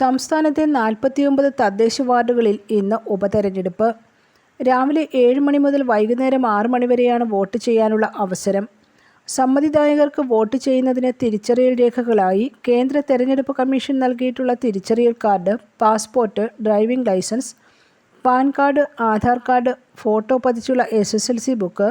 സംസ്ഥാനത്തെ നാൽപ്പത്തിയൊമ്പത് തദ്ദേശ വാർഡുകളിൽ ഇന്ന് ഉപതെരഞ്ഞെടുപ്പ്. രാവിലെ ഏഴ് മണി മുതൽ വൈകുന്നേരം ആറ് മണി വരെയാണ് വോട്ട് ചെയ്യാനുള്ള അവസരം. സമ്മതിദായകർക്ക് വോട്ട് ചെയ്യുന്നതിന് തിരിച്ചറിയൽ രേഖകളായി കേന്ദ്ര തെരഞ്ഞെടുപ്പ് കമ്മീഷൻ നൽകിയിട്ടുള്ള തിരിച്ചറിയൽ card passport driving licence PAN card Aadhaar card photo പതിച്ചുള്ള S book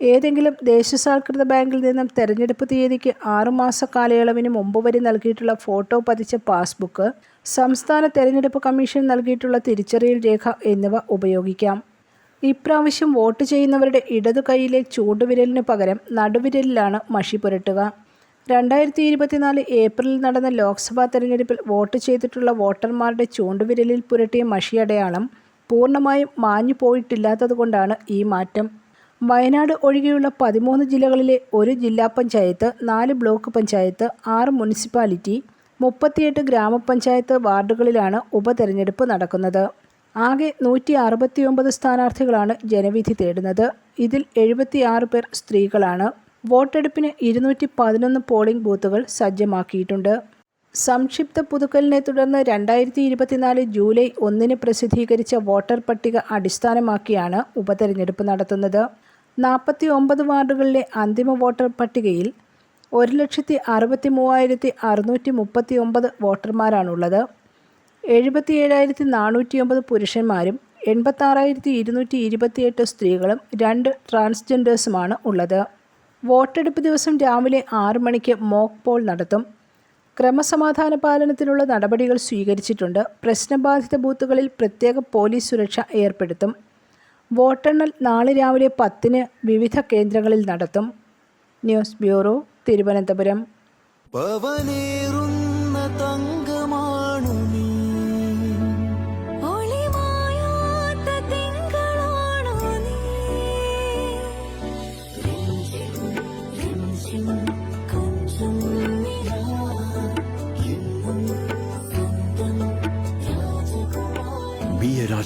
ഏതെങ്കിലും ദേശസാൽകൃത ബാങ്കിൽ നിന്നും തെരഞ്ഞെടുപ്പ് തീയതിക്ക് ആറുമാസ കാലയളവിന് മുമ്പ് വരെ നൽകിയിട്ടുള്ള ഫോട്ടോ പതിച്ച പാസ്ബുക്ക് സംസ്ഥാന തെരഞ്ഞെടുപ്പ് കമ്മീഷൻ നൽകിയിട്ടുള്ള തിരിച്ചറിയൽ രേഖ എന്നിവ ഉപയോഗിക്കാം. ഇപ്രാവശ്യം വോട്ട് ചെയ്യുന്നവരുടെ ഇടതു കൈയിലെ ചൂണ്ടുവിരലിന് പകരം നടുവിരലിലാണ് മഷി പുരട്ടുക. രണ്ടായിരത്തി ഇരുപത്തിനാല് ഏപ്രിലിൽ നടന്ന ലോക്സഭാ തെരഞ്ഞെടുപ്പിൽ വോട്ട് ചെയ്തിട്ടുള്ള വോട്ടർമാരുടെ ചൂണ്ടുവിരലിൽ പുരട്ടിയ മഷി അടയാളം പൂർണമായും മാഞ്ഞു പോയിട്ടില്ലാത്തതുകൊണ്ടാണ് ഈ മാറ്റം. വയനാട് ഒഴികെയുള്ള പതിമൂന്ന് ജില്ലകളിലെ ഒരു ജില്ലാ പഞ്ചായത്ത് നാല് ബ്ലോക്ക് പഞ്ചായത്ത് ആറ് മുനിസിപ്പാലിറ്റി മുപ്പത്തിയെട്ട് ഗ്രാമപഞ്ചായത്ത് വാർഡുകളിലാണ് ഉപതെരഞ്ഞെടുപ്പ് നടക്കുന്നത്. ആകെ നൂറ്റി അറുപത്തിയൊമ്പത് സ്ഥാനാർത്ഥികളാണ് ജനവിധി തേടുന്നത്. ഇതിൽ എഴുപത്തിയാറ് പേർ സ്ത്രീകളാണ്. വോട്ടെടുപ്പിന് ഇരുന്നൂറ്റി പതിനൊന്ന് പോളിംഗ് ബൂത്തുകൾ സജ്ജമാക്കിയിട്ടുണ്ട്. സംക്ഷിപ്ത പുതുക്കലിനെ തുടർന്ന് രണ്ടായിരത്തി ഇരുപത്തിനാല് ജൂലൈ ഒന്നിന് പ്രസിദ്ധീകരിച്ച വോട്ടർ പട്ടിക അടിസ്ഥാനമാക്കിയാണ് ഉപതെരഞ്ഞെടുപ്പ് നടത്തുന്നത്. നാൽപ്പത്തി ഒമ്പത് വാർഡുകളിലെ അന്തിമ വോട്ടർ പട്ടികയിൽ ഒരു ലക്ഷത്തി അറുപത്തി മൂവായിരത്തി അറുന്നൂറ്റി മുപ്പത്തി ഒമ്പത് വോട്ടർമാരാണുള്ളത്. എഴുപത്തി ഏഴായിരത്തി നാനൂറ്റി ഒമ്പത് പുരുഷന്മാരും എൺപത്താറായിരത്തി ഇരുന്നൂറ്റി ഇരുപത്തിയെട്ട് സ്ത്രീകളും രണ്ട് ട്രാൻസ്ജെൻഡേഴ്സുമാണ് ഉള്ളത്. വോട്ടെടുപ്പ് ദിവസം രാവിലെ ആറ് മണിക്ക് മോക്ക് പോൾ നടത്തും. ക്രമസമാധാന പാലനത്തിനുള്ള നടപടികൾ സ്വീകരിച്ചിട്ടുണ്ട്. പ്രശ്നബാധിത ബൂത്തുകളിൽ പ്രത്യേക പോലീസ് സുരക്ഷ ഏർപ്പെടുത്തും. വോട്ടെണ്ണൽ നാളെ രാവിലെ പത്തിന് വിവിധ കേന്ദ്രങ്ങളിൽ നടത്തും ന്യൂസ് ബ്യൂറോ തിരുവനന്തപുരം Thank തങ്കമാണു